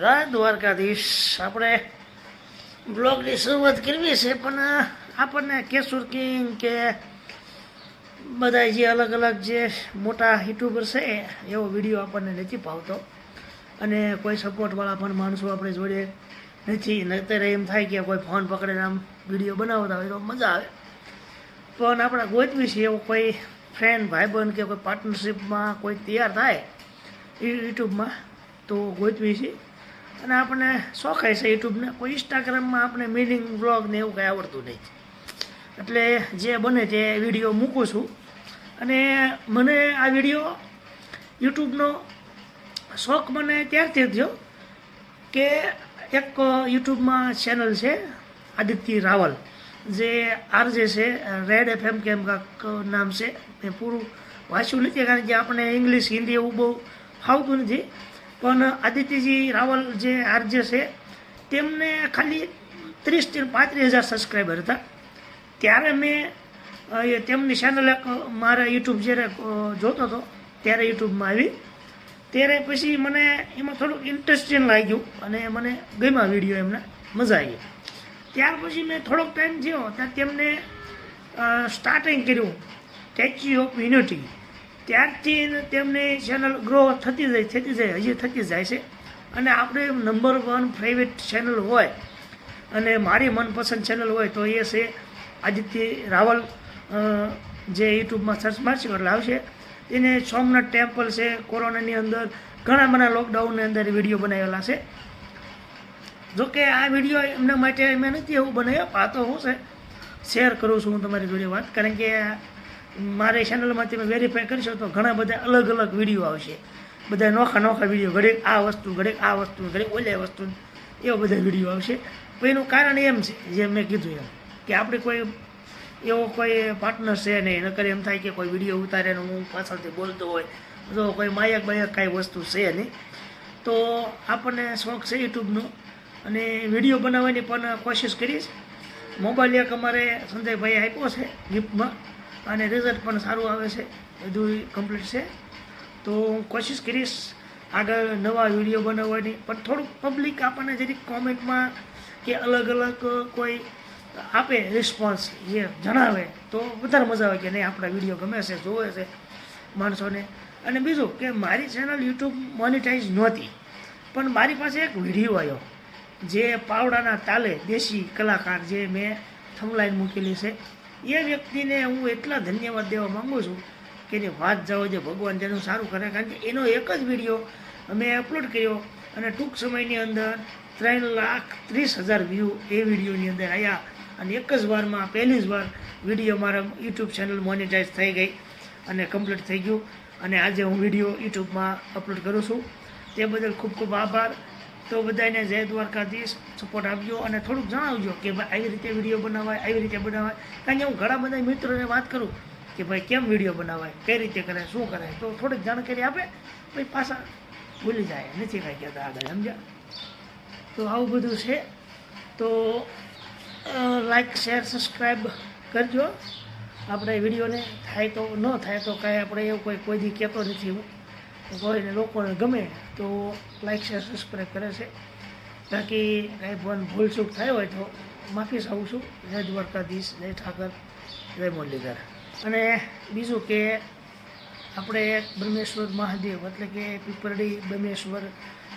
રાજ દ્વારકાધીશ, આપણે બ્લોગની શરૂઆત કરવી છે, પણ આપણને કેશુર કિંગ કે બધા જે અલગ અલગ જે મોટા યુટ્યુબર છે, એવો વીડિયો આપણને નથી પાવતો અને કોઈ સપોર્ટવાળા પણ માણસો આપણે જોડે નથી અત્યારે એમ થાય કે કોઈ ફોન પકડીને આમ વીડિયો બનાવતા હોય તો મજા આવે. પણ આપણે ગોતવી છે, એવો કોઈ ફ્રેન્ડ ભાઈબંધ કે કોઈ પાર્ટનરશિપમાં કોઈ તૈયાર થાય યુટ્યુબમાં તો ગોતવી છે. અને આપણને શોખાય છે યુટ્યુબને. કોઈ ઇન્સ્ટાગ્રામમાં આપણે મિનિંગ બ્લોગ ને એવું કંઈ આવડતું નહીં. એટલે જે બને તે વીડિયો મૂકું છું. અને મને આ વીડિયો યુટ્યુબનો શોખ મને ત્યારથી થયો કે એક યુટ્યુબમાં ચેનલ છે, આદિત્ય રાવલ. જે આરજે છે, રેડ એફ એમ કેમ કાંક નામ છે. મેં પૂરું વાંચ્યું નથી, કારણ કે આપણે ઇંગ્લિશ હિન્દી એવું બહુ ફાવતું નથી. પણ આદિત્યજી રાવલ જે આરજે છે, તેમને ખાલી ત્રીસથી પાંત્રીસ હજાર સબસ્ક્રાઈબર હતા. ત્યારે મેં એ તેમની ચેનલ એક, મારા યુટ્યુબ જ્યારે જોતો હતો, ત્યારે યુટ્યુબમાં આવી. ત્યારે પછી મને એમાં થોડુંક ઇન્ટરેસ્ટિંગ લાગ્યું અને મને ગમ્યા વીડિયો એમને, મજા આવી. ત્યાર પછી મેં થોડોક ટાઈમ થયો ત્યાં તેમને સ્ટાર્ટિંગ કર્યું સ્ટેચ્યુ ઓફ યુનિટી ત્યારથી તેમની ચેનલ ગ્રો થતી જાય થતી જાય, હજી થતી જાય છે. અને આપણે નંબર વન પ્રાઇવેટ ચેનલ હોય, અને મારી મનપસંદ ચેનલ હોય તો એ છે આદિત્ય રાવલ જે યુટ્યુબમાં સર્ચ મારશે, એટલે આવશે. એને સોમનાથ ટેમ્પલ છે, કોરોનાની અંદર ઘણા બધા લોકડાઉનની અંદર વીડિયો બનાવેલા છે. જોકે આ વીડિયો એમના માટે મેં નથી એવું બનાવ્યો આ તો હું છે. શેર કરું છું હું તમારી જોડે વાત, કારણ કે મારી ચેનલમાં તમે વેરીફાઈ કરશો તો ઘણા બધા અલગ અલગ વીડિયો આવશે. બધા નોખા નોખા વીડિયો ઘડીક આ વસ્તુ, ઘડીક આ વસ્તુ, ઘડીક ઓલે વસ્તુ, એવા બધા વીડિયો આવશે. એનું કારણ એમ છે, જે મેં કીધું એમ, કે આપણે કોઈ એવો કોઈ પાર્ટનર છે નહીં, નકર એમ થાય કે કોઈ વીડિયો ઉતારે ને હું પાછળથી બોલતો હોય, તો કોઈ માયક બાયક કાંઈ વસ્તુ છે નહીં. તો આપણને શોખ છે યુટ્યુબનો, અને વીડિયો બનાવવાની પણ કોશિશ કરીશ. મોબાઈલ એક અમારે સંજયભાઈ આપ્યો છે ગિફ્ટમાં અને રિઝલ્ટ પણ સારું આવે છે બધું કમ્પ્લીટ છે. તો હું કોશિશ કરીશ આગળ નવા વીડિયો બનાવવાની, પણ થોડુંક પબ્લિક આપણને જરીક કોમેન્ટમાં કે અલગ અલગ કોઈ આપે રિસ્પોન્સ જે જણાવે, તો વધારે મજા આવે કે નહીં, આપણા વીડિયો ગમે છે, જોવે છે માણસોને. અને બીજું કે મારી ચેનલ યુટ્યુબ મોનિટાઈઝ નહોતી, પણ મારી પાસે એક વીડિયો આવ્યો, જે પાવડાના તાલે દેશી કલાકાર જે મેં થમલાઈન મૂકેલી છે. એ વ્યક્તિને હું એટલા ધન્યવાદ દેવા માગું છું કે એની વાત જાઓ જે ભગવાન જેનું સારું કરે. કારણ કે એનો એક જ વીડિયો અમે અપલોડ કર્યો અને ટૂંક સમયની અંદર ત્રણ લાખ ત્રીસ હજાર વ્યૂ એ વિડીયોની અંદર આવ્યા અને એક જ વારમાં પહેલી જ વાર વીડિયો મારા યુટ્યુબ ચેનલ મોનિટાઇઝ થઈ ગઈ અને કમ્પ્લીટ થઈ ગયું. અને આજે હું વીડિયો યુટ્યુબમાં અપલોડ કરું છું. તે બદલ ખૂબ ખૂબ આભાર. તો બધાને જય દ્વારકાધીશ સપોર્ટ આપજો અને થોડુંક જણાવજો કે ભાઈ આવી રીતે વીડિયો બનાવાય, આવી રીતે બનાવાય. કારણ કે હું ઘણા બધા મિત્રોને વાત કરું કે ભાઈ કેમ વીડિયો બનાવાય, કઈ રીતે કરે, શું કરે, તો થોડીક જાણકારી આપે, પછી પાછા ભૂલી જાય, નથી કાંઈ કહેતા આગળ, સમજ્યા? તો આવું બધું છે. તો લાઈક શેર સબસ્ક્રાઈબ કરજો. આપણે વિડીયોને થાય તો, ન થાય તો કાંઈ આપણે એવું કોઈ કોઈ દી કહેતો નથી હું. કોઈને લોકોને ગમે તો લાઈક શેર સબસ્ક્રાઈબ કરે છે. બાકી કાંઈ પણ ભૂલચૂક થાય હોય તો માફી ચાહું છું. જય દ્વારકાધીશ, જય ઠાકર, જય મુરલીધર. અને બીજું કે આપણે બ્રહ્મેશ્વર મહાદેવ એટલે કે પીપરડી બ્રહ્મેશ્વર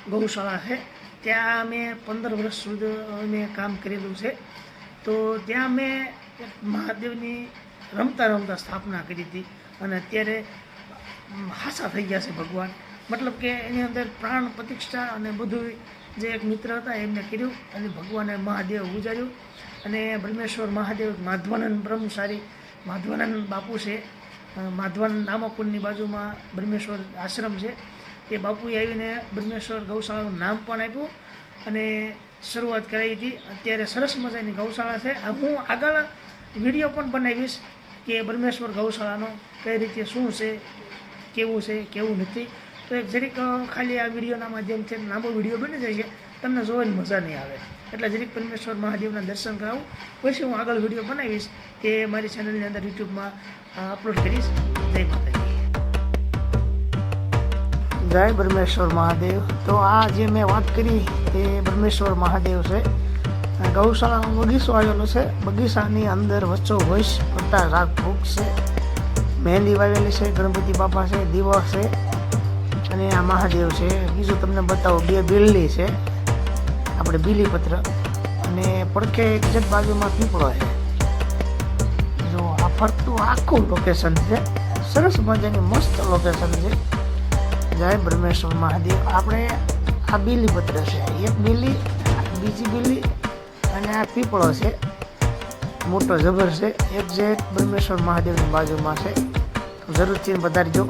ગૌશાળા છે. ત્યાં અમે પંદર વર્ષ સુધી અમે કામ કરેલું છે. તો ત્યાં મેં મહાદેવની રમતા રમતા સ્થાપના કરી હતી. અને અત્યારે હાસા થઈ ગયા છે ભગવાન. મતલબ કે એની અંદર પ્રાણ પ્રતિષ્ઠા અને બધું જે એક મિત્ર હતા એમને કર્યું અને ભગવાને મહાદેવ ગુજાર્યું અને બ્રહ્મેશ્વર મહાદેવ માધવાનંદ બ્રહ્મચારી, માધવાનંદ બાપુ છે. માધવાનંદ નામકુંડની બાજુમાં બ્રહ્મેશ્વર આશ્રમ છે. એ બાપુએ આવીને બ્રહ્મેશ્વર ગૌશાળાનું નામ પણ આપ્યું અને શરૂઆત કરાવી હતી. અત્યારે સરસ મજાની ગૌશાળા છે. હું આગળ વીડિયો પણ બનાવીશ કે બ્રહ્મેશ્વર ગૌશાળાનો કઈ રીતે શું છે કેવું છે, કેવું નથી. તો એક જરીક ખાલી આ વિડીયોના માધ્યમથી લાંબો વીડિયો બની જાય છે, તમને જોવાની મજા નહીં આવે. એટલે જરીક પરમેશ્વર મહાદેવના દર્શન કરાવું. પછી હું આગળ વીડિયો બનાવીશ કે મારી ચેનલની અંદર યુટ્યુબમાં અપલોડ કરીશ. જય માતાજી. જય બ્રહ્મેશ્વર મહાદેવ. તો આ જે મેં વાત કરી તે બ્રહ્મેશ્વર મહાદેવ છે. આ બગીચો આવેલો છે. બગીચાની અંદર વચ્ચો હોઈશ મોટા રાગ ભૂખ છે મહેંદી વાવેલી છે, ગણપતિ બાપા છે, દીવો છે અને આ મહાદેવ છે. બીજું તમને બતાવો, બે બિલ્લી છે. આપણે બીલીપત્ર અને પડખે એક જ બાજુમાં પીપળો છે. જો, આ ફરતું આખું લોકેશન છે. સરસ મજાની મસ્ત લોકેશન છે. જય બ્રહ્મેશ્વર મહાદેવ. આપણે આ બીલીપત્ર છે. એક બીલી, બીજી બીલી અને આ પીપળો છે. મોટો જબર છે. એક જે બ્રહ્મેશ્વર મહાદેવની બાજુમાં છે. જરૂરથી વધારજો.